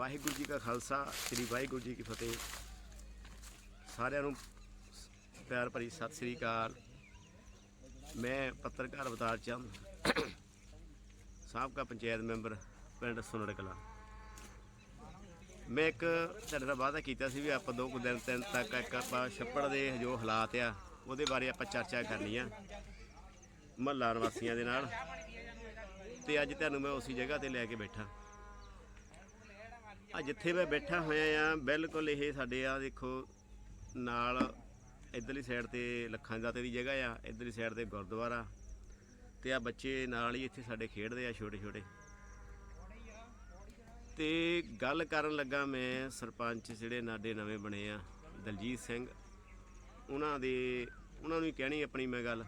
ਵਾਹਿਗੁਰੂ ਜੀ ਕਾ ਖਾਲਸਾ, ਸ੍ਰੀ ਵਾਹਿਗੁਰੂ ਜੀ ਕੀ ਫਤਿਹ। ਸਾਰਿਆਂ ਨੂੰ ਪਿਆਰ ਭਰੀ ਸਤਿ ਸ੍ਰੀ ਅਕਾਲ। ਮੈਂ ਪੱਤਰਕਾਰ ਅਵਤਾਰ ਚੰਦ, ਸਾਬਕਾ ਪੰਚਾਇਤ ਮੈਂਬਰ ਪਿੰਡ ਸੁਨੜ ਕਲਾਂ ਮੈਂ ਇੱਕ ਤੁਹਾਡੇ ਨਾਲ ਵਾਅਦਾ ਕੀਤਾ ਸੀ ਵੀ ਆਪਾਂ ਦੋ ਕੁ ਦਿਨ, ਤਿੰਨ ਤੱਕ ਇੱਕ ਆਪਾਂ ਛੱਪੜ ਦੇ ਜੋ ਹਾਲਾਤ ਆ, ਉਹਦੇ ਬਾਰੇ ਆਪਾਂ ਚਰਚਾ ਕਰਨੀ ਆ, ਮਹੱਲਾ ਨਿਵਾਸੀਆਂ ਦੇ ਨਾਲ। ਤੇ ਅੱਜ ਤੁਹਾਨੂੰ ਮੈਂ ਉਸੇ ਜਗ੍ਹਾ ਤੇ ਲੈ ਕੇ ਬੈਠਾ। ਆ ਜਿੱਥੇ ਮੈਂ ਬੈਠਾ ਹੋਇਆ ਆ, ਬਿਲਕੁਲ ਇਹ ਸਾਡੇ ਆ ਦੇਖੋ, ਨਾਲ ਇਧਰਲੀ ਸਾਈਡ ਤੇ ਲੱਖਾਂ ਦਾਤੇ ਦੀ ਜਗ੍ਹਾ ਆ, ਇਧਰਲੀ ਸਾਈਡ ਤੇ ਗੁਰਦੁਆਰਾ ਤੇ ਆ ਬੱਚੇ ਨਾਲ ਹੀ ਇੱਥੇ ਸਾਡੇ ਖੇਡਦੇ ਆ ਛੋਟੇ ਛੋਟੇ। ਤੇ ਗੱਲ ਕਰਨ ਲੱਗਾ ਮੈਂ ਸਰਪੰਚ ਜਿਹੜੇ ਨਾਡੇ ਨਵੇਂ ਬਣੇ ਆ, ਦਲਜੀਤ ਸਿੰਘ, ਉਹਨਾਂ ਦੇ, ਉਹਨਾਂ ਨੂੰ ਹੀ ਕਹਿਣੀ ਆਪਣੀ ਮੈਂ ਗੱਲ।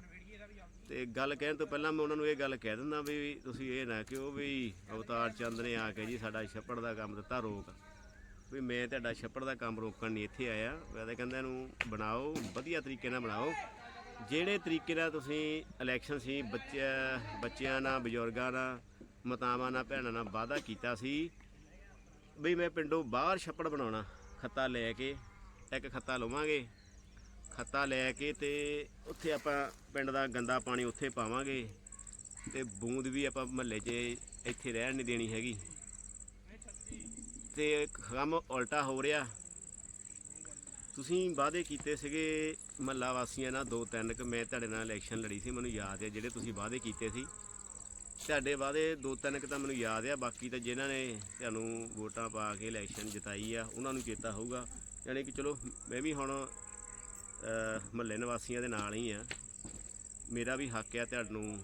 ਤੇ ਗੱਲ ਕਹਿਣ ਤੋਂ ਪਹਿਲਾਂ ਮੈਂ ਉਹਨਾਂ ਨੂੰ ਇਹ ਗੱਲ ਕਹਿ ਦਿੰਦਾ ਵੀ ਤੁਸੀਂ ਇਹ ਨਾ ਕਿਉਂ ਵੀ ਅਵਤਾਰ ਚੰਦ ਨੇ ਆ ਕੇ ਜੀ ਸਾਡਾ ਛੱਪੜ ਦਾ ਕੰਮ ਦਿੱਤਾ ਰੋਕ। ਵੀ ਮੈਂ ਤੁਹਾਡਾ ਛੱਪੜ ਦਾ ਕੰਮ ਰੋਕਣ ਨਹੀਂ ਇੱਥੇ ਆਇਆ। ਮੈਂ ਤਾਂ ਕਹਿੰਦਾ ਇਹਨੂੰ ਬਣਾਓ, ਵਧੀਆ ਤਰੀਕੇ ਨਾਲ ਬਣਾਓ। ਜਿਹੜੇ ਤਰੀਕੇ ਨਾਲ ਤੁਸੀਂ ਇਲੈਕਸ਼ਨ ਸੀ, ਬੱਚਿਆਂ ਬੱਚਿਆਂ ਨਾਲ, ਬਜ਼ੁਰਗਾਂ ਨਾਲ, ਮਾਤਾਵਾਂ ਨਾਲ, ਭੈਣਾਂ ਨਾਲ ਵਾਅਦਾ ਕੀਤਾ ਸੀ ਵੀ ਮੈਂ ਪਿੰਡੋਂ ਬਾਹਰ ਛੱਪੜ ਬਣਾਉਣਾ, ਖੱਤਾ ਲੈ ਕੇ, ਇੱਕ ਖੱਤਾ ਲਵਾਂਗੇ। ਖੱਤਾ ਲੈ ਕੇ ਤੇ ਉੱਥੇ ਆਪਾਂ ਪਿੰਡ ਦਾ ਗੰਦਾ ਪਾਣੀ ਉੱਥੇ ਪਾਵਾਂਗੇ ਤੇ ਬੂੰਦ ਵੀ ਆਪਾਂ ਮਹੱਲੇ 'ਚ ਇੱਥੇ ਰਹਿਣ ਨਹੀਂ ਦੇਣੀ ਹੈਗੀ। ਤੇ ਕੰਮ ਉਲਟਾ ਹੋ ਰਿਹਾ। ਤੁਸੀਂ ਵਾਅਦੇ ਕੀਤੇ ਸੀਗੇ ਮਹੱਲਾ ਵਾਸੀਆਂ ਨਾਲ ਦੋ ਤਿੰਨ ਕਿ, ਮੈਂ ਤੁਹਾਡੇ ਨਾਲ ਇਲੈਕਸ਼ਨ ਲੜੀ ਸੀ, ਮੈਨੂੰ ਯਾਦ ਹੈ ਜਿਹੜੇ ਤੁਸੀਂ ਵਾਅਦੇ ਕੀਤੇ ਸੀ। ਤੁਹਾਡੇ ਵਾਅਦੇ ਦੋ ਤਿੰਨ ਕਿ ਤਾਂ ਮੈਨੂੰ ਯਾਦ ਆ, ਬਾਕੀ ਤਾਂ ਜਿਨ੍ਹਾਂ ਨੇ ਤੁਹਾਨੂੰ ਵੋਟਾਂ ਪਾ ਕੇ ਇਲੈਕਸ਼ਨ ਜਿਤਾਈ ਆ, ਉਹਨਾਂ ਨੂੰ ਚੇਤਾ ਹੋਊਗਾ। ਯਾਨੀ ਕਿ ਚਲੋ, ਮੈਂ ਵੀ ਹੁਣ ਮਹੱਲੇ ਨਿਵਾਸੀਆਂ ਦੇ ਨਾਲ ਹੀ ਆ। ਮੇਰਾ ਵੀ ਹੱਕ ਆ ਤੁਹਾਨੂੰ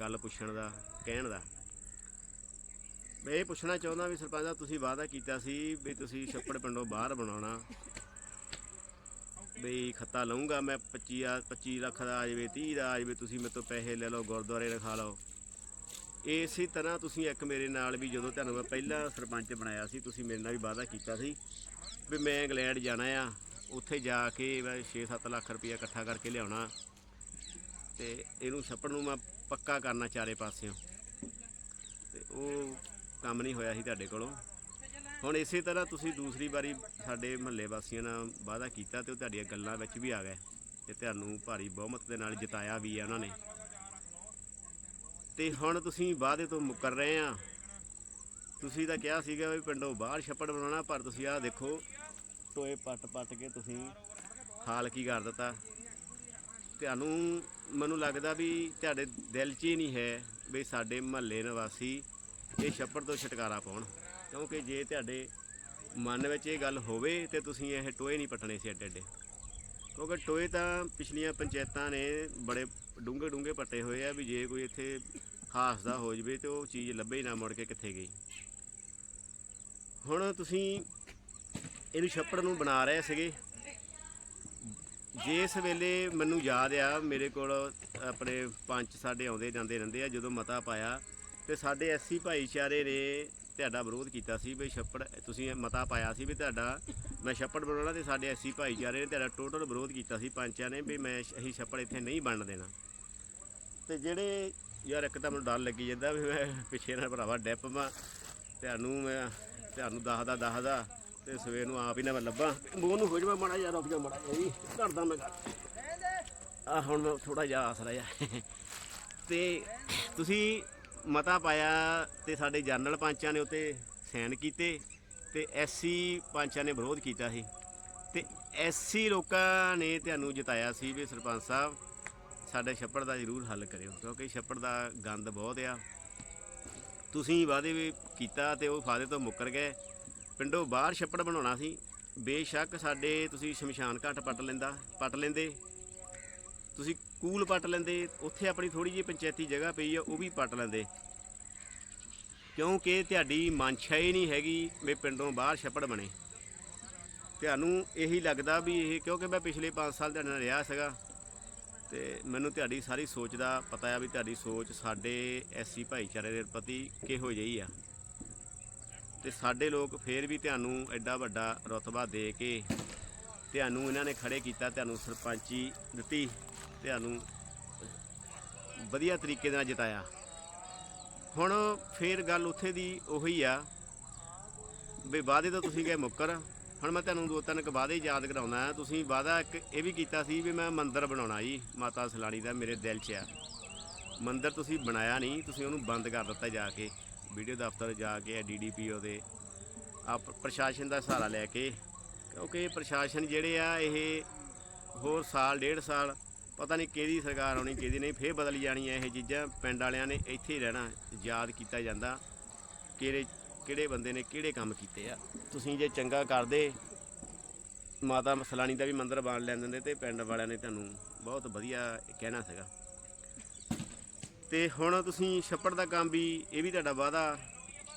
ਗੱਲ ਪੁੱਛਣ ਦਾ, ਕਹਿਣ ਦਾ। ਮੈਂ ਇਹ ਪੁੱਛਣਾ ਚਾਹੁੰਦਾ ਵੀ ਸਰਪੰਚ ਸਾਹਿਬ, ਤੁਸੀਂ ਵਾਅਦਾ ਕੀਤਾ ਸੀ ਵੀ ਤੁਸੀਂ ਛੱਪੜ ਪਿੰਡੋਂ ਬਾਹਰ ਬਣਾਉਣਾ। ਵੀ ਖੱਤਾ ਲਵਾਂਗਾ ਮੈਂ 25 ਆ 25 ਲੱਖ ਦਾ ਆ ਜਾਵੇ 30 ਦਾ ਆ ਜਾਵੇ, ਤੁਸੀਂ ਮੇਰੇ ਤੋਂ ਪੈਸੇ ਲੈ ਲਓ, ਗੁਰਦੁਆਰੇ ਰਖਾ ਲਓ। ਇਸੇ ਤਰ੍ਹਾਂ ਤੁਸੀਂ ਇੱਕ ਮੇਰੇ ਨਾਲ ਵੀ ਜਦੋਂ ਤੁਹਾਨੂੰ ਮੈਂ ਪਹਿਲਾਂ ਸਰਪੰਚ ਬਣਾਇਆ ਸੀ, ਤੁਸੀਂ ਮੇਰੇ ਨਾਲ ਵੀ ਵਾਅਦਾ ਕੀਤਾ ਸੀ ਵੀ ਮੈਂ ਇੰਗਲੈਂਡ ਜਾਣਾ ਆ। ਉੱਥੇ ਜਾ ਕੇ ਮੈਂ 6-7 ਲੱਖ ਰੁਪਇਆ ਇਕੱਠਾ ਕਰਕੇ ਲਿਆਉਣਾ ਤੇ ਇਹਨੂੰ ਛੱਪੜ ਨੂੰ ਮੈਂ ਪੱਕਾ ਕਰਨਾ ਚਾਰੇ ਪਾਸਿਓਂ। ਤੇ ਉਹ ਕੰਮ ਨਹੀਂ ਹੋਇਆ ਸੀ ਤੁਹਾਡੇ ਕੋਲੋਂ। ਹੁਣ ਇਸੇ ਤਰ੍ਹਾਂ ਤੁਸੀਂ ਦੂਸਰੀ ਵਾਰੀ ਸਾਡੇ ਮਹੱਲੇ ਵਾਸੀਆਂ ਨਾਲ ਵਾਅਦਾ ਕੀਤਾ ਤੇ ਉਹ ਤੁਹਾਡੀਆਂ ਗੱਲਾਂ ਵਿੱਚ ਵੀ ਆ ਗਏ ਤੇ ਤੁਹਾਨੂੰ ਭਾਰੀ ਬਹੁਮਤ ਦੇ ਨਾਲ ਜਿਤਾਇਆ ਵੀ ਹੈ ਉਹਨਾਂ ਨੇ। ਤੇ ਹੁਣ ਤੁਸੀਂ ਵਾਅਦੇ ਤੋਂ ਮੁੱਕਰ ਰਹੇ ਆ। ਤੁਸੀਂ ਤਾਂ ਕਿਹਾ ਸੀਗਾ ਵੀ ਪਿੰਡੋਂ ਬਾਹਰ ਛੱਪੜ ਬਣਾਉਣਾ, ਪਰ ਤੁਸੀਂ ਆਹ ਦੇਖੋ ਟੋਏ ਪੱਟ ਪੱਟ ਕੇ ਤੁਸੀਂ ਹਾਲ ਕੀ ਕਰ ਦਿੱਤਾ? ਤੁਹਾਨੂੰ ਮੈਨੂੰ ਲੱਗਦਾ ਵੀ ਤੁਹਾਡੇ ਦਿਲ 'ਚ ਹੀ ਨਹੀਂ ਹੈ ਵੀ ਸਾਡੇ ਮਹੱਲੇ ਨਿਵਾਸੀ ਇਹ ਛੱਪੜ ਤੋਂ ਛੁਟਕਾਰਾ ਪਾਉਣ। ਕਿਉਂਕਿ ਜੇ ਤੁਹਾਡੇ ਮਨ ਵਿੱਚ ਇਹ ਗੱਲ ਹੋਵੇ ਤੇ ਤੁਸੀਂ ਇਹ ਟੋਏ ਨਹੀਂ ਪੱਟਣੇ ਸੀ ਐਡੇ ਐਡੇ ਕਿਉਂਕਿ ਟੋਏ ਤਾਂ ਪਿਛਲੀਆਂ ਪੰਚਾਇਤਾਂ ਨੇ ਬੜੇ ਡੂੰਘੇ ਡੂੰਘੇ ਪੱਟੇ ਹੋਏ ਆ ਵੀ ਜੇ ਕੋਈ ਇੱਥੇ ਹਾਸਦਾ ਹੋ ਜਵੇ ਤੇ ਉਹ ਚੀਜ਼ ਲੱਭੇ ਹੀ ਨਾ ਮੁੜ ਕੇ ਕਿੱਥੇ ਗਈ। ਹੁਣ ਤੁਸੀਂ ਇਹਨੂੰ ਛੱਪੜ ਨੂੰ ਬਣਾ ਰਹੇ ਸੀਗੇ। ਜਿਸ ਵੇਲੇ ਮੈਨੂੰ ਯਾਦ ਆ, ਮੇਰੇ ਕੋਲ ਆਪਣੇ ਪੰਚ ਸਾਡੇ ਆਉਂਦੇ ਜਾਂਦੇ ਰਹਿੰਦੇ ਆ, ਜਦੋਂ ਮਤਾ ਪਾਇਆ, ਤੇ ਸਾਡੇ ਐਸਸੀ ਭਾਈਚਾਰੇ ਨੇ ਤੁਹਾਡਾ ਵਿਰੋਧ ਕੀਤਾ ਸੀ ਵੀ ਛੱਪੜ, ਤੁਸੀਂ ਮਤਾ ਪਾਇਆ ਸੀ ਵੀ ਤੁਹਾਡਾ, ਮੈਂ ਛੱਪੜ ਬਣਾਉਣਾ ਤੇ ਸਾਡੇ ਐਸਸੀ ਭਾਈਚਾਰੇ ਨੇ ਤੁਹਾਡਾ ਟੋਟਲ ਵਿਰੋਧ ਕੀਤਾ ਸੀ ਪੰਚਾਂ ਨੇ ਵੀ ਮੈਂ ਅਸੀਂ ਛੱਪੜ ਇੱਥੇ ਨਹੀਂ ਬਣਨ ਦੇਣਾ। ਤੇ ਜਿਹੜੇ ਯਾਰ ਇੱਕ ਤਾਂ ਮੈਨੂੰ ਡਰ ਲੱਗੀ ਜਾਂਦਾ ਵੀ ਮੈਂ ਪਿੱਛੇ ਨਾਲ ਭਰਾਵਾ ਡੈਪ ਮਾ, ਤੁਹਾਨੂੰ ਮੈਂ, ਤੁਹਾਨੂੰ ਦੱਸਦਾ ਦੱਸਦਾ ਤੇ ਸਵੇਰ ਨੂੰ ਆਪ ਹੀ ਨਾ ਮੈਂ ਲੱਭਾਂ। ਮੂੰਹ ਨੂੰ ਹੋ ਜਾਵੇ ਮਾੜਾ ਯਾਰ ਰੁਕ ਜਾ ਮਾੜਾ ਜਿਹਾ ਜੀ। ਕਰਦਾ ਮੈਂ ਗੱਲ ਆ ਹੁਣ ਥੋੜਾ ਜਿਹਾ ਆਸਰਾ ਜਾ ਤੇ ਤੁਸੀਂ ਮਤਾ ਪਾਇਆ ਤੇ ਸਾਡੇ ਜਨਰਲ ਪੰਚਾਂ ਨੇ ਉੱਤੇ ਸਾਈਨ ਕੀਤੇ ਤੇ ਐਸਸੀ ਪੰਚਾਂ ਨੇ ਵਿਰੋਧ ਕੀਤਾ ਸੀ। ਤੇ ਐਸਸੀ ਲੋਕਾਂ ਨੇ ਤੁਹਾਨੂੰ ਜਿਤਾਇਆ ਸੀ ਵੀ ਸਰਪੰਚ ਸਾਹਿਬ, ਸਾਡੇ ਛੱਪੜ ਦਾ ਜ਼ਰੂਰ ਹੱਲ ਕਰਿਓ, ਕਿਉਂਕਿ ਛੱਪੜ ਦਾ ਗੰਦ ਬਹੁਤ ਆ। ਤੁਸੀਂ ਵਾਅਦੇ ਵੀ ਕੀਤਾ ਤੇ ਉਹ ਵਾਅਦੇ ਤੋਂ ਮੁੱਕਰ ਗਏ। ਪਿੰਡੋਂ ਬਾਹਰ ਛੱਪੜ ਬਣਾਉਣਾ ਸੀ। ਬੇਸ਼ੱਕ ਸਾਡੇ ਤੁਸੀਂ ਸ਼ਮਸ਼ਾਨ ਘਾਟ ਪੱਟ ਲੈਂਦਾ, ਪੱਟ ਲੈਂਦੇ। ਤੁਸੀਂ ਕੂਲ ਪੱਟ ਲੈਂਦੇ, ਉੱਥੇ ਆਪਣੀ ਥੋੜੀ ਜਿਹੀ ਪੰਚਾਇਤੀ ਜਗ੍ਹਾ ਪਈ ਆ, ਉਹ ਵੀ ਪੱਟ ਲੈਂਦੇ। ਕਿਉਂਕਿ ਤੁਹਾਡੀ ਮਨਸ਼ਾ ਹੀ ਨਹੀਂ ਹੈਗੀ ਵੀ ਪਿੰਡੋਂ ਬਾਹਰ ਛੱਪੜ ਬਣੇ। ਤੁਹਾਨੂੰ ਇਹੀ ਲੱਗਦਾ ਵੀ ਇਹ, ਕਿਉਂਕਿ ਮੈਂ ਪਿਛਲੇ 5 ਸਾਲ ਤੁਹਾਡੇ ਨਾਲ ਰਿਹਾ ਸੀਗਾ, ਤੇ ਮੈਨੂੰ ਤੁਹਾਡੀ ਸਾਰੀ ਸੋਚ ਦਾ ਪਤਾ ਆ ਵੀ ਤੁਹਾਡੀ ਸੋਚ ਸਾਡੇ ਐਸੀ ਭਾਈਚਾਰੇ ਦੇ ਪ੍ਰਤੀ ਕਿਹੋ ਜਿਹੀ ਆ। ਤੇ ਸਾਡੇ ਲੋਕ ਫੇਰ ਵੀ ਤੁਹਾਨੂੰ ਐਡਾ ਵੱਡਾ ਰਤਬਾ ਦੇ ਕੇ ਤੁਹਾਨੂੰ ਇਹਨਾਂ ਨੇ ਖੜੇ ਕੀਤਾ, ਤੁਹਾਨੂੰ ਸਰਪੰਚੀ ਦਿੱਤੀ, ਤੁਹਾਨੂੰ ਵਧੀਆ ਤਰੀਕੇ ਨਾਲ ਜਿਤਾਇਆ। ਹੁਣ ਫੇਰ ਗੱਲ ਉੱਥੇ ਦੀ ਉਹੀ ਆ ਵੀ ਵਾਅਦੇ ਤਾਂ ਤੁਸੀਂ ਗਏ ਮੁੱਕਰ। ਹੁਣ ਮੈਂ ਤੁਹਾਨੂੰ ਦੋ ਤਿੰਨ ਕੁ ਵਾਅਦੇ ਯਾਦ ਕਰਾਉਣਾ। ਤੁਸੀਂ ਵਾਅਦਾ ਇੱਕ ਇਹ ਵੀ ਕੀਤਾ ਸੀ ਵੀ ਮੈਂ ਮੰਦਿਰ ਬਣਾਉਣਾ ਜੀ, ਮਾਤਾ ਸਲਾਣੀ ਦਾ ਮੇਰੇ ਦਿਲ 'ਚ ਆ। ਮੰਦਿਰ ਤੁਸੀਂ ਬਣਾਇਆ ਨਹੀਂ, ਤੁਸੀਂ ਉਹਨੂੰ ਬੰਦ ਕਰ ਦਿੱਤਾ ਜਾ ਕੇ। ਵੀਡੀਓ ਦਫ਼ਤਰ ਜਾ ਕੇ ਡੀਡੀਪੀਓ ਦੇ ਆਪ ਪ੍ਰਸ਼ਾਸਨ ਦਾ ਸਹਾਰਾ ਲੈ ਕੇ, ਕਿਉਂਕਿ ਪ੍ਰਸ਼ਾਸਨ ਜਿਹੜੇ ਆ ਇਹ ਹੋਰ ਸਾਲ, ਡੇਢ ਸਾਲ ਪਤਾ ਨਹੀਂ ਕਿਹਦੀ ਸਰਕਾਰ ਆਉਣੀ, ਕਿਹਦੀ ਨਹੀਂ, ਫੇਰ ਬਦਲ ਜਾਣੀਆਂ ਇਹ ਚੀਜ਼ਾਂ ਪਿੰਡ ਵਾਲਿਆਂ ਨੇ ਇੱਥੇ ਹੀ ਰਹਿਣਾ, ਯਾਦ ਕੀਤਾ ਜਾਂਦਾ ਕਿਹੜੇ ਕਿਹੜੇ ਬੰਦੇ ਨੇ ਕਿਹੜੇ ਕੰਮ ਕੀਤੇ ਆ। ਤੁਸੀਂ ਜੇ ਚੰਗਾ ਕਰਦੇ, ਮਾਤਾ ਸਲਾਣੀ ਦਾ ਵੀ ਮੰਦਿਰ ਬਣ ਲੈਣ ਦਿੰਦੇ ਤੇ ਪਿੰਡ ਵਾਲਿਆਂ ਨੇ ਤੁਹਾਨੂੰ ਬਹੁਤ ਵਧੀਆ ਕਹਿਣਾ ਸੀਗਾ। ਤੇ ਹੁਣ ਤੁਸੀਂ ਛੱਪੜ ਦਾ ਕੰਮ ਵੀ ਇਹ ਵੀ ਤੁਹਾਡਾ ਵਾਅਦਾ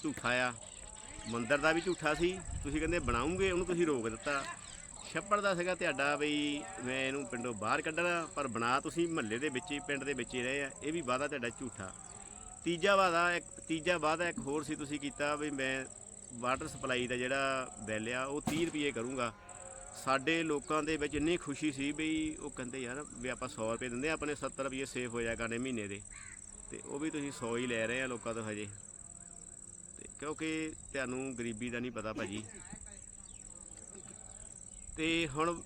ਝੂਠਾ ਆ। ਮੰਦਰ ਦਾ ਵੀ ਝੂਠਾ ਸੀ। ਤੁਸੀਂ ਕਹਿੰਦੇ ਬਣਾਉਂਗੇ ਉਹਨੂੰ ਤੁਸੀਂ ਰੋਕ ਦਿੱਤਾ। ਛੱਪੜ ਦਾ ਸੀਗਾ ਤੁਹਾਡਾ ਬਈ ਮੈਂ ਇਹਨੂੰ ਪਿੰਡੋਂ ਬਾਹਰ ਕੱਢਣਾ ਪਰ ਬਣਾ ਤੁਸੀਂ ਮਹੱਲੇ ਦੇ ਵਿੱਚ ਹੀ ਪਿੰਡ ਦੇ ਵਿੱਚ ਹੀ ਰਹੇ ਆ। ਇਹ ਵੀ ਵਾਅਦਾ ਤੁਹਾਡਾ ਝੂਠਾ। ਤੀਜਾ ਵਾਅਦਾ ਇੱਕ ਤੀਜਾ ਵਾਅਦਾ ਇੱਕ ਹੋਰ ਸੀ ਤੁਸੀਂ ਕੀਤਾ ਵੀ ਮੈਂ ਵਾਟਰ ਸਪਲਾਈ ਦਾ ਜਿਹੜਾ ਬਿੱਲ ਆ ਉਹ 30 ਰੁਪਏ ਕਰੂੰਗਾ। ਸਾਡੇ ਲੋਕਾਂ ਦੇ ਵਿੱਚ ਇੰਨੀ ਖੁਸ਼ੀ ਸੀ ਵੀ ਉਹ ਕਹਿੰਦੇ ਯਾਰ ਵੀ ਆਪਾਂ 100 ਰੁਪਏ ਦਿੰਦੇ ਆ, ਆਪਣੇ 70 ਰੁਪਏ ਸੇਫ ਹੋ ਜਾਇਆ ਕਰਨੇ ਮਹੀਨੇ ਦੇ। ਤੇ ਉਹ ਵੀ ਤੁਸੀਂ 100 ਹੀ ਲੈ ਰਹੇ ਆ ਲੋਕਾਂ ਤੋਂ ਹਜੇ। ਤੇ ਕਿਉਂਕਿ ਤੁਹਾਨੂੰ ਗਰੀਬੀ ਦਾ ਨਹੀਂ ਪਤਾ ਭਾਜੀ। ਤੇ ਹੁਣ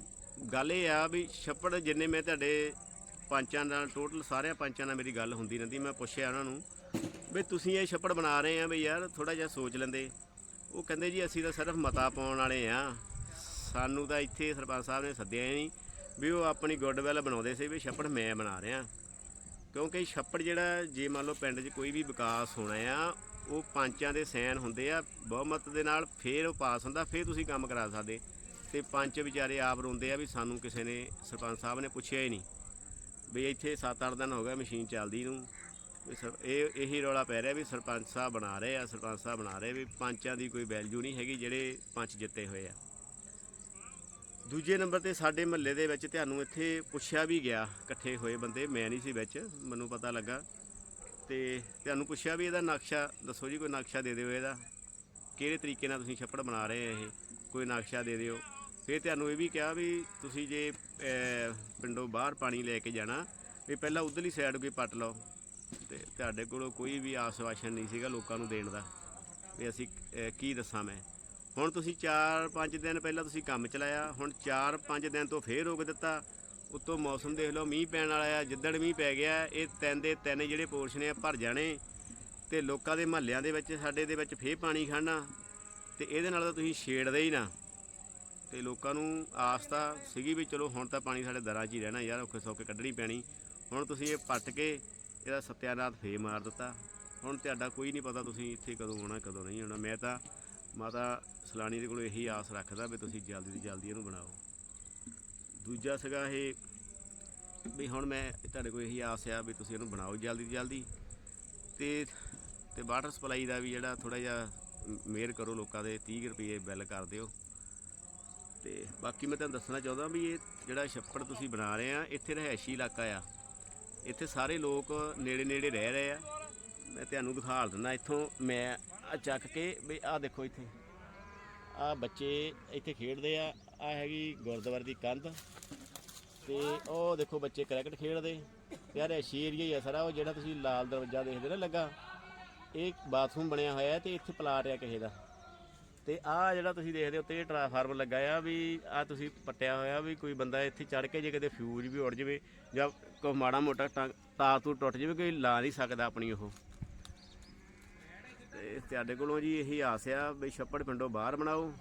ਗੱਲ ਇਹ ਆ ਵੀ ਛੱਪੜ ਜਿੰਨੇ ਮੈਂ ਤੁਹਾਡੇ ਪੰਚਾਂ ਨਾਲ ਟੋਟਲ ਸਾਰਿਆਂ ਪੰਚਾਂ ਨਾਲ ਮੇਰੀ ਗੱਲ ਹੁੰਦੀ ਰਹਿੰਦੀ, ਮੈਂ ਪੁੱਛਿਆ ਉਹਨਾਂ ਨੂੰ ਵੀ ਤੁਸੀਂ ਇਹ ਛੱਪੜ ਬਣਾ ਰਹੇ ਆ ਵੀ ਯਾਰ ਥੋੜਾ ਜਿਹਾ ਸੋਚ ਲੈਂਦੇ। ਉਹ ਕਹਿੰਦੇ ਜੀ ਅਸੀਂ ਤਾਂ ਸਿਰਫ ਮਤਾ ਪਾਉਣ ਵਾਲੇ ਆ। ਸਾਨੂੰ ਤਾਂ ਇੱਥੇ ਸਰਪੰਚ ਸਾਹਿਬ ਨੇ ਸੱਦਿਆ ਹੀ ਨਹੀਂ ਵੀ ਉਹ ਆਪਣੀ ਗੁੱਡਵਿਲ ਬਣਾਉਂਦੇ ਸੀ ਵੀ ਛੱਪੜ ਮੈਂ ਬਣਾ ਰਿਹਾ। ਕਿਉਂਕਿ ਛੱਪੜ ਜਿਹੜਾ, ਜੇ ਮੰਨ ਲਓ ਪਿੰਡ 'ਚ ਕੋਈ ਵੀ ਵਿਕਾਸ ਹੋਣਾ ਆ, ਉਹ ਪੰਚਾਂ ਦੇ ਸੈਨ ਹੁੰਦੇ ਆ, ਬਹੁਮਤ ਦੇ ਨਾਲ ਫੇਰ ਉਹ ਪਾਸ ਹੁੰਦਾ, ਫੇਰ ਤੁਸੀਂ ਕੰਮ ਕਰਾ ਸਕਦੇ। ਤੇ ਪੰਚ ਵਿਚਾਰੇ ਆਪ ਰੋਂਦੇ ਆ ਵੀ ਸਾਨੂੰ ਕਿਸੇ ਨੇ, ਸਰਪੰਚ ਸਾਹਿਬ ਨੇ ਪੁੱਛਿਆ ਹੀ ਨਹੀਂ। ਵੀ ਇੱਥੇ 7-8 ਦਿਨ ਹੋ ਗਏ ਮਸ਼ੀਨ ਚੱਲਦੀ ਨੂੰ। ਸਰ, ਇਹ, ਇਹੀ ਰੌਲਾ ਪੈ ਰਿਹਾ ਵੀ ਸਰਪੰਚ ਸਾਹਿਬ ਬਣਾ ਰਹੇ ਆ, ਸਰਪੰਚ ਸਾਹਿਬ ਬਣਾ ਰਹੇ ਵੀ ਪੰਚਾਂ ਦੀ ਕੋਈ ਵੈਲਿਊ ਨਹੀਂ ਹੈਗੀ ਜਿਹੜੇ ਪੰਚ ਜਿੱਤੇ ਹੋਏ ਆ। ਦੂਜੇ ਨੰਬਰ ਤੇ ਸਾਡੇ ਮਹੱਲੇ ਦੇ ਵਿੱਚ ਤੁਹਾਨੂੰ ਇੱਥੇ ਪੁੱਛਿਆ ਵੀ ਗਿਆ, ਇਕੱਠੇ ਹੋਏ ਬੰਦੇ, ਮੈਂ ਨਹੀਂ ਸੀ ਵਿੱਚ, ਮੈਨੂੰ ਪਤਾ ਲੱਗਾ। ਤੇ ਤੁਹਾਨੂੰ ਪੁੱਛਿਆ ਵੀ ਇਹਦਾ ਨਕਸ਼ਾ, ਦੱਸੋ ਜੀ ਕੋਈ ਨਕਸ਼ਾ ਦੇ ਦਿਓ ਇਹਦਾ। ਕਿਹੜੇ ਤਰੀਕੇ ਨਾਲ ਤੁਸੀਂ ਛੱਪੜ ਬਣਾ ਰਹੇ ਆ ਇਹ? ਕੋਈ ਨਕਸ਼ਾ ਦੇ ਦਿਓ। ਫਿਰ ਤੁਹਾਨੂੰ ਇਹ ਵੀ ਕਿਹਾ ਵੀ ਤੁਸੀਂ ਜੇ ਪਿੰਡੋਂ ਬਾਹਰ ਪਾਣੀ ਲੈ ਕੇ ਜਾਣਾ, ਵੀ ਪਹਿਲਾਂ ਉਧਰਲੀ ਸਾਈਡ ਕੋਈ ਪੱਟ ਲਓ। ਤੇ ਤੁਹਾਡੇ ਕੋਲੋਂ ਕੋਈ ਵੀ ਆਸਵਾਸ਼ਨ ਨਹੀਂ ਸੀਗਾ ਲੋਕਾਂ ਨੂੰ ਦੇਣ ਦਾ। ਵੀ ਅਸੀਂ ਕੀ ਦੱਸਾਂ ਮੈਂ? ਹੁਣ ਤੁਸੀਂ 4-5 ਦਿਨ ਪਹਿਲਾਂ ਤੁਸੀਂ ਕੰਮ ਚਲਾਇਆ, ਹੁਣ 4-5 ਦਿਨ ਤੋਂ ਫੇਰ ਰੋਕ ਦਿੱਤਾ। ਉੱਤੋਂ ਮੌਸਮ ਦੇਖ ਲਓ, ਮੀਂਹ ਪੈਣ ਵਾਲਾ ਆ, ਜਿੱਦਣ ਮੀਂਹ ਪੈ ਗਿਆ, ਇਹ ਤਿੰਨ ਦੇ ਤਿੰਨ ਜਿਹੜੇ ਪੋਰਸ਼ਨ ਆ, ਭਰ ਜਾਣੇ। ਤੇ ਲੋਕਾਂ ਦੇ ਮਹੱਲਿਆਂ ਦੇ ਵਿੱਚ, ਸਾਡੇ ਦੇ ਵਿੱਚ ਫੇਰ ਪਾਣੀ ਖੜਨਾ, ਤੇ ਇਹਦੇ ਨਾਲ ਤਾਂ ਤੁਸੀਂ ਛੇੜਦੇ ਹੀ ਨਾ। ਤੇ ਲੋਕਾਂ ਨੂੰ ਆਸ ਤਾਂ ਸੀਗੀ ਵੀ ਚਲੋ ਹੁਣ ਤਾਂ ਪਾਣੀ ਸਾਡੇ ਦਰਾਂ 'ਚ ਹੀ ਰਹਿਣਾ ਯਾਰ, ਔਖੇ ਸੌਖੇ ਕੱਢਣੀ ਪੈਣੀ। ਹੁਣ ਤੁਸੀਂ ਇਹ ਪੱਟ ਕੇ ਇਹਦਾ ਸਤਿਆਨਾਥ ਫੇ ਮਾਰ ਦਿੱਤਾ। ਹੁਣ ਤੁਹਾਡਾ ਕੋਈ ਨਹੀਂ ਪਤਾ ਤੁਸੀਂ ਇੱਥੇ ਕਦੋਂ ਆਉਣਾ, ਕਦੋਂ ਨਹੀਂ ਆਉਣਾ। ਮੈਂ ਤਾਂ ਮਾਤਾ ਸਲਾਣੀ ਦੇ ਕੋਲ ਇਹੀ ਆਸ ਰੱਖਦਾ ਵੀ ਤੁਸੀਂ ਜਲਦੀ ਤੋਂ ਜਲਦੀ ਇਹਨੂੰ ਬਣਾਓ। ਦੂਜਾ ਸੀਗਾ ਇਹ ਵੀ ਹੁਣ ਮੈਂ ਤੁਹਾਡੇ ਕੋਲ ਇਹੀ ਆਸ ਆ ਵੀ ਤੁਸੀਂ ਇਹਨੂੰ ਬਣਾਓ ਜਲਦੀ ਤੋਂ ਜਲਦੀ। ਤੇ ਤੇ ਵਾਟਰ ਸਪਲਾਈ ਦਾ ਵੀ ਜਿਹੜਾ ਥੋੜਾ ਜਿਹਾ ਮੇਰ ਕਰੋ ਲੋਕਾਂ ਦੇ 30 ਰੁਪਏ ਬਿੱਲ ਕਰ ਦਿਓ। ਤੇ ਬਾਕੀ ਮੈਂ ਤੁਹਾਨੂੰ ਦੱਸਣਾ ਚਾਹੁੰਦਾ ਵੀ ਇਹ ਜਿਹੜਾ ਛੱਪੜ ਤੁਸੀਂ ਬਣਾ ਰਹੇ ਆ, ਇੱਥੇ ਰਹਿائشੀ ਇਲਾਕਾ ਆ। ਇੱਥੇ ਸਾਰੇ ਲੋਕ ਨੇੜੇ ਨੇੜੇ ਰਹਿ ਰਹੇ ਆ। ਮੈਂ ਤੁਹਾਨੂੰ ਦਿਖਾ ਦਿੰਦਾ, ਇੱਥੋਂ ਮੈਂ ਆਹ ਚੱਕ ਕੇ ਵੀ ਆਹ ਦੇਖੋ ਇੱਥੇ। ਆ ਬੱਚੇ ਇੱਥੇ ਖੇਡਦੇ ਆ। ਆ ਹੈਗੀ ਗੁਰਦੁਆਰੇ ਦੀ ਕੰਧ। ਤੇ ਉਹ ਦੇਖੋ ਬੱਚੇ ਕ੍ਰਿਕਟ ਖੇਡਦੇ। ਯਾਰ ਐਸ਼ੀ ਏਰੀਆ ਹੀ ਆ ਸਾਰਾ, ਉਹ ਜਿਹੜਾ ਤੁਸੀਂ ਲਾਲ ਦਰਵਾਜ਼ਾ ਦੇਖਦੇ ਨਾ ਲੱਗਾ, ਇਹ ਬਾਥਰੂਮ ਬਣਿਆ ਹੋਇਆ ਹੈ ਤੇ ਇੱਥੇ ਪਲਾਟ ਆ ਕਿਸੇ ਦਾ। ਤੇ ਆ ਜਿਹੜਾ ਤੁਸੀਂ ਦੇਖਦੇ ਹੋ ਤੇ ਟ੍ਰਾਂਸਫਾਰਮਰ ਲੱਗਾ ਆ ਵੀ ਆ ਤੁਸੀਂ ਪੱਟਿਆ ਹੋਇਆ ਵੀ ਕੋਈ ਬੰਦਾ ਇੱਥੇ ਚੜ ਕੇ ਜੇ ਕਿਤੇ ਫਿਊਜ਼ ਵੀ ਉੜ ਜਾਵੇ ਜਾਂ ਕੋਈ ਮਾੜਾ ਮੋਟਾ ਟੰ- ਤਾਰ ਤੂਰ ਟੁੱਟ ਜਾਵੇ, ਕੋਈ ਲਾ ਨਹੀਂ ਸਕਦਾ ਆਪਣੀ ਉਹ। ਤੇ ਤੁਹਾਡੇ ਕੋਲੋਂ ਜੀ ਇਹੀ ਆਸ ਆ ਵੀ ਛੱਪੜ ਪਿੰਡੋਂ ਬਾਹਰ ਬਣਾਓ।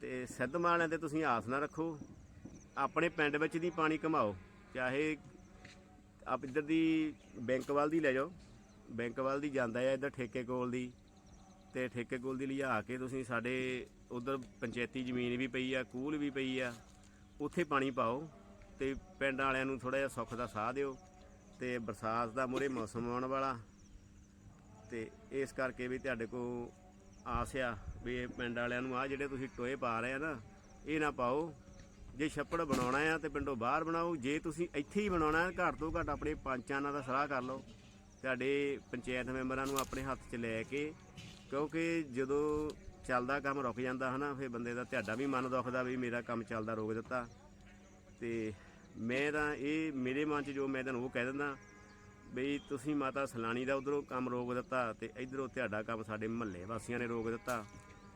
ਤੇ ਸਿੱਧਮਾਲਿਆਂ ਤੇ ਤੁਸੀਂ ਆਸ ਨਾ ਰੱਖੋ। ਆਪਣੇ ਪਿੰਡ ਵਿੱਚ ਦੀ ਪਾਣੀ ਘਮਾਓ ਚਾਹੇ ਆਪ ਇੱਧਰ ਦੀ ਬੈਂਕ ਵੱਲ ਦੀ ਲੈ ਜਾਓ। ਬੈਂਕ ਵੱਲ ਦੀ ਜਾਂਦਾ ਆ ਇੱਧਰ ਠੇਕੇ ਕੋਲ ਦੀ। ਤੇ ਠੇਕੇ ਕੋਲ ਦੀ ਲਿਆ ਕੇ ਤੁਸੀਂ ਸਾਡੇ ਉਧਰ ਪੰਚਾਇਤੀ ਜ਼ਮੀਨ ਵੀ ਪਈ ਆ, ਕੂਲ ਵੀ ਪਈ ਆ। ਉੱਥੇ ਪਾਣੀ ਪਾਓ ਤੇ ਪਿੰਡ ਵਾਲਿਆਂ ਨੂੰ ਥੋੜਾ ਜਿਹਾ ਸੁੱਖ ਦਾ ਸਾਹ ਦਿਓ। ਤੇ ਬਰਸਾਤ ਦਾ ਮੂਹਰੇ ਮੌਸਮ ਆਉਣ ਵਾਲਾ। ਤੇ ਇਸ ਕਰਕੇ ਵੀ ਤੁਹਾਡੇ ਕੋਲ ਆਸ ਆ ਵੀ ਇਹ ਪਿੰਡ ਵਾਲਿਆਂ ਨੂੰ ਆ ਜਿਹੜੇ ਤੁਸੀਂ ਟੋਏ ਪਾ ਰਹੇ ਆ ਨਾ, ਇਹ ਨਾ ਪਾਓ। ਜੇ ਛੱਪੜ ਬਣਾਉਣਾ ਆ ਤੇ ਪਿੰਡੋਂ ਬਾਹਰ ਬਣਾਓ, ਜੇ ਤੁਸੀਂ ਇੱਥੇ ਹੀ ਬਣਾਉਣਾ ਘੱਟ ਤੋਂ ਘੱਟ ਆਪਣੇ ਪੰਚਾਂ ਨਾਲ ਦਾ ਸਲਾਹ ਕਰ ਲਓ। ਤੁਹਾਡੇ ਪੰਚਾਇਤ ਮੈਂਬਰਾਂ ਨੂੰ ਆਪਣੇ ਹੱਥ 'ਚ ਲੈ ਕੇ, ਕਿਉਂਕਿ ਜਦੋਂ ਚੱਲਦਾ ਕੰਮ ਰੁਕ ਜਾਂਦਾ ਹਨਾ, ਫਿਰ ਬੰਦੇ ਦਾ ਤੁਹਾਡਾ ਵੀ ਮਨ ਦੁਖਦਾ ਵੀ ਮੇਰਾ ਕੰਮ ਚੱਲਦਾ ਰੋਕ ਦਿੱਤਾ। ਤੇ ਮੈਂ ਤਾਂ ਇਹ ਮੇਰੇ ਮਨ 'ਚ ਜੋ ਮੈਂ ਤੁਹਾਨੂੰ ਉਹ ਕਹਿ ਦਿੰਦਾ ਬਈ ਤੁਸੀਂ ਮਾਤਾ ਸਲਾਣੀ ਦਾ ਉਧਰੋਂ ਕੰਮ ਰੋਕ ਦਿੱਤਾ ਤੇ ਇਧਰੋਂ ਤੁਹਾਡਾ ਕੰਮ ਸਾਡੇ ਮਹੱਲੇ ਵਾਸੀਆਂ ਨੇ ਰੋਕ ਦਿੱਤਾ।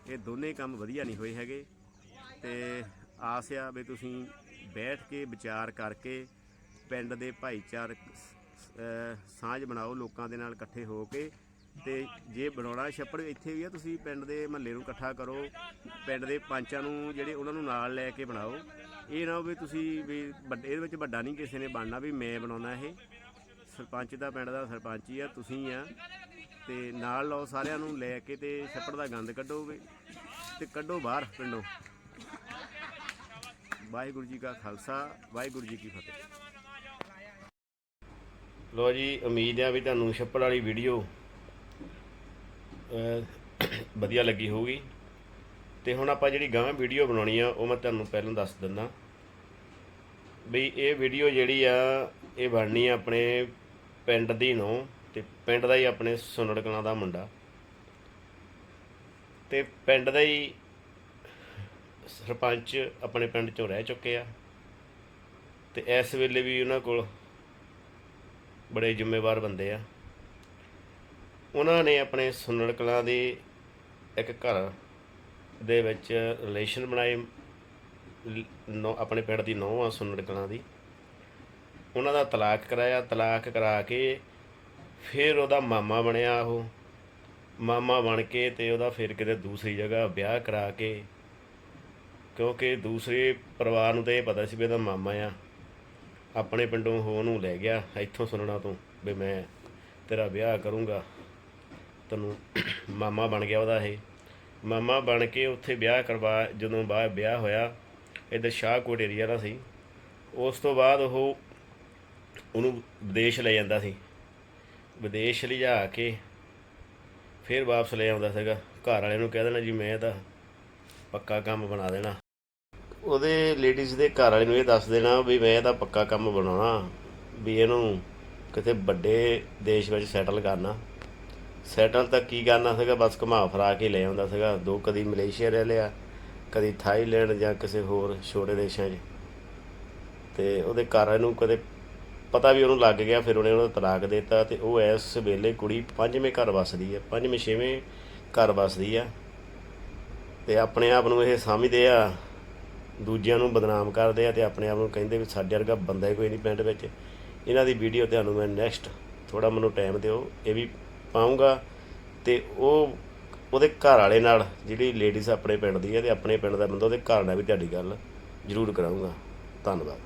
ਇਹ ਦੋਨੇ ਕੰਮ ਵਧੀਆ ਨਹੀਂ ਹੋਏ ਹੈਗੇ ਤੇ ਆਸ ਆ ਵੀ ਤੁਸੀਂ ਬੈਠ ਕੇ ਵਿਚਾਰ ਕਰਕੇ ਪਿੰਡ ਦੇ ਭਾਈਚਾਰਕ ਸਾਂਝ ਬਣਾਓ, ਲੋਕਾਂ ਦੇ ਨਾਲ ਇਕੱਠੇ ਹੋ ਕੇ ਤੇ ਜੇ ਬਣਾਉਣਾ ਛੱਪੜ ਇੱਥੇ ਵੀ ਆ, ਤੁਸੀਂ ਪਿੰਡ ਦੇ ਮਹੱਲੇ ਨੂੰ ਇਕੱਠਾ ਕਰੋ, ਪਿੰਡ ਦੇ ਪੰਚਾਂ ਨੂੰ ਜਿਹੜੇ ਉਹਨਾਂ ਨੂੰ ਨਾਲ ਲੈ ਕੇ ਬਣਾਓ। ਇਹ ਨਾ ਹੋਵੇ ਤੁਸੀਂ ਵੀ ਵੱਡੇ, ਇਹਦੇ ਵਿੱਚ ਵੱਡਾ ਨਹੀਂ ਕਿਸੇ ਨੇ ਬਣਨਾ ਵੀ ਮੈਂ ਬਣਾਉਣਾ ਇਹ। ਸਰਪੰਚ ਦਾ ਪਿੰਡ ਦਾ ਸਰਪੰਚ ਹੀ ਆ, ਤੁਸੀਂ ਆ। ਤੇ ਨਾਲ ਲਓ ਸਾਰਿਆਂ ਨੂੰ ਲੈ ਕੇ ਤੇ ਛੱਪੜ ਦਾ ਗੰਦ ਕੱਢੋਗੇ ਵੀ ਤੇ ਕੱਢੋ ਬਾਹਰ ਪਿੰਡੋਂ। ਵਾਹਿਗੁਰੂ ਜੀ ਕਾ ਖਾਲਸਾ, ਵਾਹਿਗੁਰੂ ਜੀ ਕੀ ਫਤਿਹ। ਲੋ ਜੀ, ਉਮੀਦ ਆ ਵੀ ਤੁਹਾਨੂੰ ਛੱਪੜ ਵਾਲੀ ਵੀਡੀਓ ਵਧੀਆ ਲੱਗੀ ਹੋਊਗੀ। ਤੇ ਹੁਣ ਆਪਾਂ ਜਿਹੜੀ ਗਾਂ ਵੀਡੀਓ ਬਣਾਉਣੀ ਆ, ਉਹ ਮੈਂ ਤੁਹਾਨੂੰ ਪਹਿਲਾਂ ਦੱਸ ਦਿੰਦਾ। ਵੀ ਇਹ ਵੀਡੀਓ ਜਿਹੜੀ ਆ, ਇਹ ਬਣਨੀ ਆ ਆਪਣੇ ਪਿੰਡ ਦੀ ਨੂੰ ਤੇ ਪਿੰਡ ਦਾ ਹੀ ਆਪਣੇ ਸੁਨੜ ਕਲਾਂ ਦਾ ਮੁੰਡਾ। ਤੇ ਪਿੰਡ ਦਾ ਹੀ ਸਰਪੰਚ ਆਪਣੇ ਪਿੰਡ ਚੋਂ ਰਹਿ ਚੁੱਕੇ ਆ। ਤੇ ਇਸ ਵੇਲੇ ਵੀ ਉਹਨਾਂ ਕੋਲ ਬੜੇ ਜ਼ਿੰਮੇਵਾਰ ਬੰਦੇ ਆ। ਉਹਨਾਂ ਨੇ ਆਪਣੇ ਸੁਨੜ ਕਲਾਂ ਦੇ ਇੱਕ ਘਰ ਦੇ ਵਿੱਚ ਰਿਲੇਸ਼ਨ ਬਣਾਏ ਨੌ ਆਪਣੇ ਪਿੰਡ ਦੀ ਨੌਂ ਆ ਸੁਨੜ ਕਲਾਂ ਦੀ। ਉਹਨਾਂ ਦਾ ਤਲਾਕ ਕਰਾਇਆ, ਤਲਾਕ ਕਰਾ ਕੇ ਫਿਰ ਉਹਦਾ ਮਾਮਾ ਬਣਿਆ ਉਹ। ਮਾਮਾ ਬਣ ਕੇ ਤੇ ਉਹਦਾ ਫਿਰ ਕਿਤੇ ਦੂਸਰੀ ਜਗ੍ਹਾ ਵਿਆਹ ਕਰਾ ਕੇ। ਕਿਉਂਕਿ ਦੂਸਰੇ ਪਰਿਵਾਰ ਨੂੰ ਤਾਂ ਇਹ ਪਤਾ ਸੀ ਵੀ ਇਹਦਾ ਮਾਮਾ ਆ। ਆਪਣੇ ਪਿੰਡੋਂ ਉਹ ਉਹਨੂੰ ਲੈ ਗਿਆ, ਇੱਥੋਂ ਸੁਣਨਾ ਤੋਂ ਵੀ ਮੈਂ ਤੇਰਾ ਵਿਆਹ ਕਰੂੰਗਾ। ਤੈਨੂੰ ਮਾਮਾ ਬਣ ਗਿਆ ਉਹਦਾ ਇਹ। ਮਾਮਾ ਬਣ ਕੇ ਉੱਥੇ ਵਿਆਹ ਕਰਵਾ, ਜਦੋਂ ਬਾਅਦ ਵਿਆਹ ਹੋਇਆ ਇੱਧਰ ਸ਼ਾਹਕੋਟ ਏਰੀਆ ਦਾ ਸੀ। ਉਸ ਤੋਂ ਬਾਅਦ ਉਹ ਉਹਨੂੰ ਵਿਦੇਸ਼ ਲੈ ਜਾਂਦਾ ਸੀ। ਵਿਦੇਸ਼ ਲਿਜਾ ਕੇ ਫਿਰ ਵਾਪਸ ਲੈ ਆਉਂਦਾ ਸੀਗਾ। ਘਰ ਵਾਲਿਆਂ ਨੂੰ ਕਹਿ ਦੇਣਾ, ਜੀ, ਮੈਂ ਤਾਂ ਪੱਕਾ ਕੰਮ ਬਣਾ ਦੇਣਾ। ਉਹਦੇ ਲੇਡੀਜ਼ ਦੇ ਘਰ ਵਾਲੇ ਨੂੰ ਇਹ ਦੱਸ ਦੇਣਾ ਵੀ ਮੈਂ ਤਾਂ ਪੱਕਾ ਕੰਮ ਬਣਾਉਣਾ, ਵੀ ਇਹਨੂੰ ਕਿਤੇ ਵੱਡੇ ਦੇਸ਼ ਵਿੱਚ ਸੈਟਲ ਕਰਨਾ। ਸੈਟਲ ਤਾਂ ਕੀ ਕਰਨਾ ਸੀਗਾ, ਬਸ ਘੁਮਾ ਫਰਾ ਕੇ ਲੈ ਆਉਂਦਾ ਸੀਗਾ। ਦੋ ਕਦੀ ਮਲੇਸ਼ੀਆ ਰਹਿ ਲਿਆ, ਕਦੀ ਥਾਈਲੈਂਡ ਜਾਂ ਕਿਸੇ ਹੋਰ ਛੋਟੇ ਦੇਸ਼ਾਂ 'ਚ। ਤੇ ਉਹਦੇ ਘਰ ਵਾਲੇ ਨੂੰ ਕਦੇ ਪਤਾ ਵੀ ਉਹਨੂੰ ਲੱਗ ਗਿਆ, ਫਿਰ ਉਹਨੇ ਉਹਨੂੰ ਤਲਾਕ ਦਿੱਤਾ ਤੇ ਉਹ ਇਸ ਵੇਲੇ ਕੁੜੀ ਪੰਜਵੇਂ ਘਰ ਵਸਦੀ ਹੈ, ਪੰਜਵੇਂ, ਛੇਵੇਂ ਘਰ ਵਸਦੀ ਆ ਤੇ ਆਪਣੇ ਆਪ ਨੂੰ ਇਹ ਸਮਝਦੇ ਆ, ਦੂਜਿਆਂ ਨੂੰ ਬਦਨਾਮ ਕਰਦੇ ਆ ਤੇ ਆਪਣੇ ਆਪ ਨੂੰ ਕਹਿੰਦੇ ਵੀ ਸਾਡੇ ਵਰਗਾ ਬੰਦਾ ਹੀ ਕੋਈ ਨਹੀਂ ਪਿੰਡ ਵਿੱਚ। ਇਹਨਾਂ ਦੀ ਵੀਡੀਓ ਤੁਹਾਨੂੰ ਮੈਂ ਨੈਕਸਟ ਥੋੜਾ ਮੈਨੂੰ ਟਾਈਮ ਦਿਓ, ਇਹ ਵੀ ਪਾਉਂਗਾ ਤੇ ਉਹ, ਉਹਦੇ ਘਰ ਵਾਲੇ ਨਾਲ ਜਿਹੜੀ ਲੇਡੀਜ਼ ਆਪਣੇ ਪਿੰਡ ਦੀ ਹੈ ਤੇ ਆਪਣੇ ਪਿੰਡ ਦਾ ਬੰਦਾ ਉਹਦੇ ਘਰ ਨਾਲ ਵੀ ਤੁਹਾਡੀ ਗੱਲ ਜ਼ਰੂਰ ਕਰਾਉਂਗਾ ਧੰਨਵਾਦ।